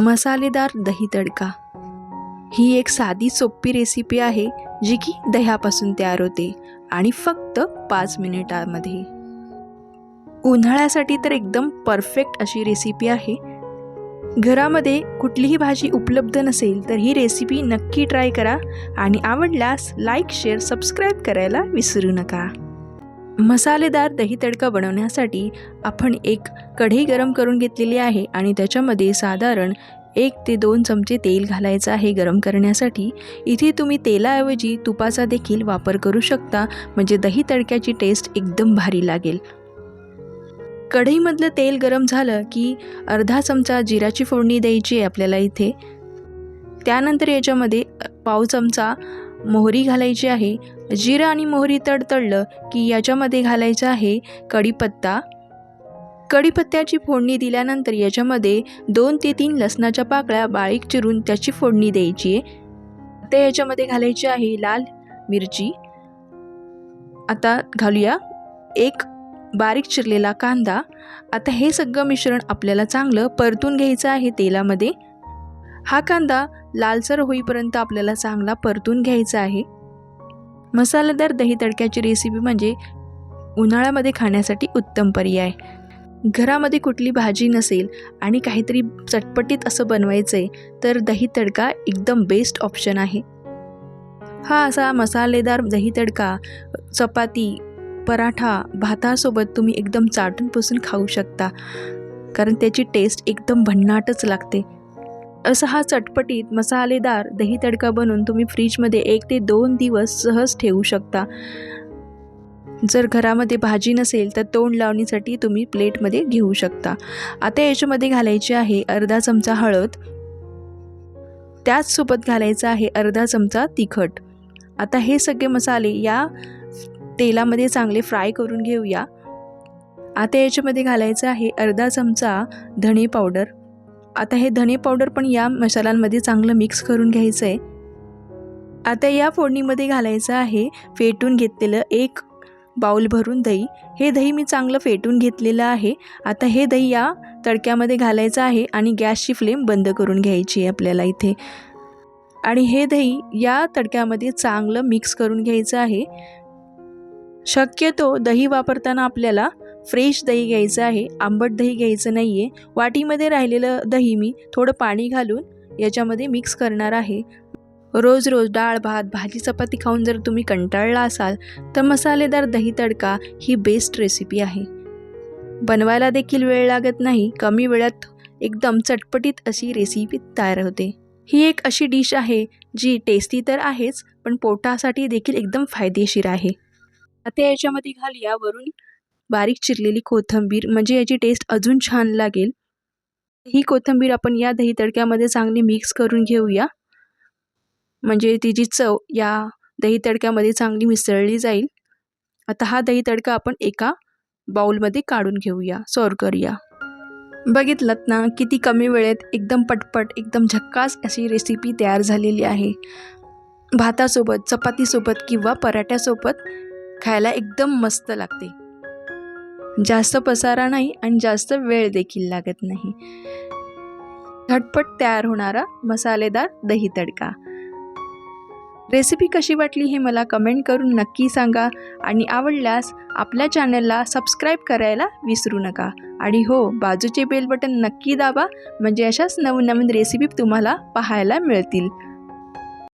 मसालेदार दही तडका. ही एक साधी सोपी रेसिपी आहे जी की दह्यापासून तयार होते आणि फक्त पाच मिनिटामध्ये. उन्हाळ्यासाठी तर एकदम परफेक्ट अशी रेसिपी आहे. घरामध्ये कुठलीही भाजी उपलब्ध नसेल तर ही रेसिपी नक्की ट्राय करा आणि आवडल्यास लाईक शेअर सबस्क्राईब करायला विसरू नका. मसालेदार दही तडका बनवण्यासाठी आपण एक कढई गरम करून घेतलेली आहे आणि त्याच्यामध्ये साधारण एक ते दोन चमचे तेल घालायचं आहे गरम करण्यासाठी. इथे तुम्ही तेलाऐवजी तुपाचा देखील वापर करू शकता म्हणजे दही तडक्याची टेस्ट एकदम भारी लागेल. कढईमधलं तेल गरम झालं की अर्धा चमचा जिराची फोडणी द्यायची आहे आपल्याला इथे. त्यानंतर याच्यामध्ये पाव चमचा मोहरी घालायची आहे. जिरं आणि मोहरी तडतडलं की याच्यामध्ये घालायचं आहे कढीपत्ता. कढीपत्त्याची फोडणी दिल्यानंतर याच्यामध्ये दोन ते तीन लसणाच्या पाकळ्या बारीक चिरून त्याची फोडणी द्यायची. आहे आता याच्यामध्ये घालायची आहे लाल मिरची. आता घालूया एक बारीक चिरलेला कांदा. आता हे सगळं मिश्रण आपल्याला चांगलं परतून घ्यायचं आहे तेलामध्ये. हा कांदा लालसर होईपर्यंत आपल्याला चांगला परतून घ्यायचा आहे. मसालेदार दही तडक्याची रेसिपी म्हणजे उन्हाळ्यामध्ये खाण्यासाठी उत्तम पर्याय. घरामध्ये कुठली भाजी नसेल आणि काहीतरी चटपटीत असं बनवायचं आहे तर दही तडका एकदम बेस्ट ऑप्शन आहे. हा असा मसालेदार दही तडका चपाती पराठा भातासोबत तुम्ही एकदम चाटून पुसून खाऊ शकता. कारण त्याची टेस्ट एकदम भन्नाटच लागते. असा हा चटपटीत मसालेदार दही तडका बनवून तुम्ही फ्रीजमध्ये एक ते दोन दिवस सहज ठेवू शकता. जर घरामध्ये भाजी नसेल तर तोंड लावणीसाठी तुम्ही प्लेटमध्ये घेऊ शकता. आता याच्यामध्ये घालायची आहे अर्धा चमचा हळद. त्याचसोबत घालायचं आहे अर्धा चमचा तिखट. आता हे सगळे मसाले या तेलामध्ये चांगले फ्राय करून घेऊया. आता याच्यामध्ये घालायचं आहे अर्धा चमचा धणे पावडर. आता हे धने पावडर पण या मसाल्यांमध्ये चांगलं मिक्स करून घ्यायचं आहे आता या फोडणीमध्ये घालायचं आहे फेटून घेतलेलं एक बाऊल भरून दही. हे दही मी चांगलं फेटून घेतलेलं आहे. आता हे दही या तडक्यामध्ये घालायचं आहे आणि गॅसची फ्लेम बंद करून घ्यायची आहे आपल्याला इथे. आणि हे दही या तडक्यामध्ये चांगलं मिक्स करून घ्यायचं आहे. शक्यतो दही वापरताना आपल्याला फ्रेश दही घ्यायचं आहे आंबट दही घ्यायचं नाही आहे वाटीमध्ये राहिलेलं दही मी थोडं पाणी घालून याच्यामध्ये मिक्स करणार आहे. रोज रोज डाळ भात भाजी चपाती खाऊन जर तुम्ही कंटाळला असाल तर मसालेदार दही तडका ही बेस्ट रेसिपी आहे. बनवायला देखील वेळ लागत नाही कमी वेळात एकदम चटपटीत अशी रेसिपी तयार होते. ही एक अशी डिश आहे जी टेस्टी तर आहेच पण पोटासाठी देखील एकदम फायदेशीर आहे. आता याच्यामध्ये घालूया वरून बारीक चिरलेली कोथिंबीर म्हणजे याची टेस्ट अजून छान लागेल. ही कोथिंबीर आपण या दही तडक्यामध्ये चांगली मिक्स करून घेऊया. म्हणजे तिची चव या दही तडक्यामध्ये चांगली मिसळली जाईल. आता हा दही तडका आपण एका बाऊलमध्ये काढून घेऊया. सर्व करूया. बघितलं ना किती कमी वेळेत एकदम पटपट एकदम झक्कास अशी रेसिपी तयार झालेली आहे. भातासोबत चपातीसोबत किंवा पराठ्यासोबत खायला एकदम मस्त लागते. जास्त पसारा नाही आणि जास्त वेळ देखील लागत नाही. झटपट तयार होणारा मसालेदार दही तडका. रेसिपी कशी वाटली हे मला कमेंट करून नक्की सांगा आणि आवडल्यास आपल्या चॅनलला सबस्क्राईब करायला विसरू नका. आणि हो बाजूचे बेल बटन नक्की दाबा म्हणजे अशाच नवनवीन रेसिपी तुम्हाला पाहायला मिळतील.